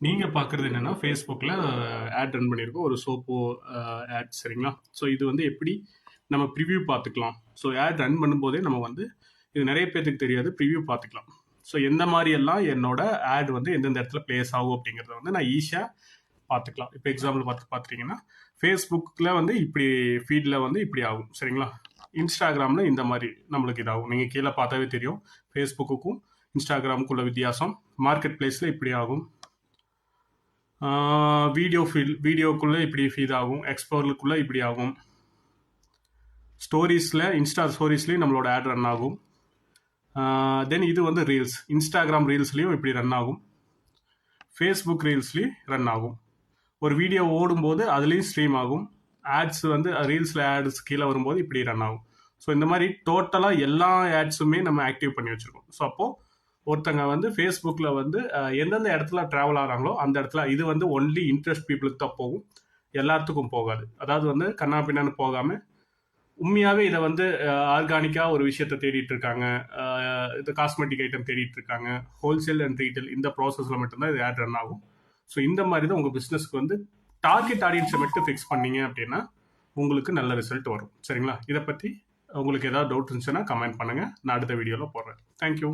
நீங்கள் பார்க்குறது என்னென்னா ஃபேஸ்புக்கில் ஆட் uh, ரன் பண்ணியிருக்கோம் ஒரு சோப்போ ஆட் uh, சரிங்களா? ஸோ இது வந்து எப்படி நம்ம ப்ரிவ்யூ பார்த்துக்கலாம் ஸோ ஆட் ரன் பண்ணும்போதே நம்ம வந்து இது நிறைய பேர்த்துக்கு தெரியாது ப்ரிவ்யூ பார்த்துக்கலாம் ஸோ எந்த மாதிரியெல்லாம் என்னோட ஆட் வந்து எந்தெந்த இடத்துல பிளேஸ் ஆகும் அப்படிங்கிறத வந்து நான் ஈஸியாக பார்த்துக்கலாம் இப்போ எக்ஸாம்பிள் பார்த்து பார்த்துட்டிங்கன்னா ஃபேஸ்புக்கில் வந்து இப்படி ஃபீல்டில் வந்து இப்படி ஆகும் சரிங்களா? இன்ஸ்டாகிராமில் இந்த மாதிரி நம்மளுக்கு இதாகும். நீங்கள் கீழே பார்த்தாவே தெரியும். ஃபேஸ்புக்குக்கும் இன்ஸ்டாகிராமுக்குள்ள வித்தியாசம். மார்க்கெட் பிளேஸில் இப்படி ஆகும். வீடியோ ஃபீல் வீடியோக்குள்ளே இப்படி ஃபீல் ஆகும் எக்ஸ்ப்ளோருக்குள்ளே இப்படி ஆகும். ஸ்டோரிஸில் இன்ஸ்டா ஸ்டோரிஸ்லேயும் நம்மளோட ஆட் ரன் ஆகும். தென் இது வந்து ரீல்ஸ் இன்ஸ்டாகிராம் ரீல்ஸ்லேயும் இப்படி ரன் ஆகும். ஃபேஸ்புக் ரீல்ஸ்லேயும் ரன் ஆகும். ஒரு வீடியோ ஓடும்போது அதுலேயும் ஸ்ட்ரீம் ஆகும். ஆட்ஸ் வந்து ரீல்ஸில் ஆட்ஸ் கீழே வரும்போது இப்படி ரன் ஆகும். ஸோ இந்த மாதிரி டோட்டலாக எல்லா ஆட்ஸுமே நம்ம ஆக்டிவ் பண்ணி வச்சுருக்கோம். ஸோ அப்போது ஒருத்தங்க வந்து ஃபேஸ்புக்கில் வந்து எந்தெந்த இடத்துல ட்ராவல் ஆகிறாங்களோ அந்த இடத்துல இது வந்து ஒன்லி இன்ட்ரெஸ்ட் பீப்புளுக்கு தான் போகும். எல்லாத்துக்கும் போகாது. அதாவது வந்து கண்ணா பின்னான்னு போகாமல் உண்மையாகவே இதை வந்து ஆர்கானிக்காக ஒரு விஷயத்தை தேடிட்டு இருக்காங்க. இது காஸ்மெட்டிக் ஐட்டம் தேடிட்டு இருக்காங்க. ஹோல்சேல் அண்ட் ரீட்டைல் இந்த ப்ராசஸில் மட்டும்தான் இது ஆட் ரன் ஆகும். ஸோ இந்த மாதிரி தான் உங்கள் பிஸ்னஸ்க்கு வந்து டார்கெட் ஆடியன்ஸை மட்டும் ஃபிக்ஸ் பண்ணீங்க அப்படின்னா உங்களுக்கு நல்ல ரிசல்ட் வரும். சரிங்களா? இதை பற்றி உங்களுக்கு ஏதாவது டவுட் இருந்துச்சுன்னா கமெண்ட் பண்ணுங்கள் நான் அடுத்த வீடியோவில் போடுறேன். தேங்க்யூ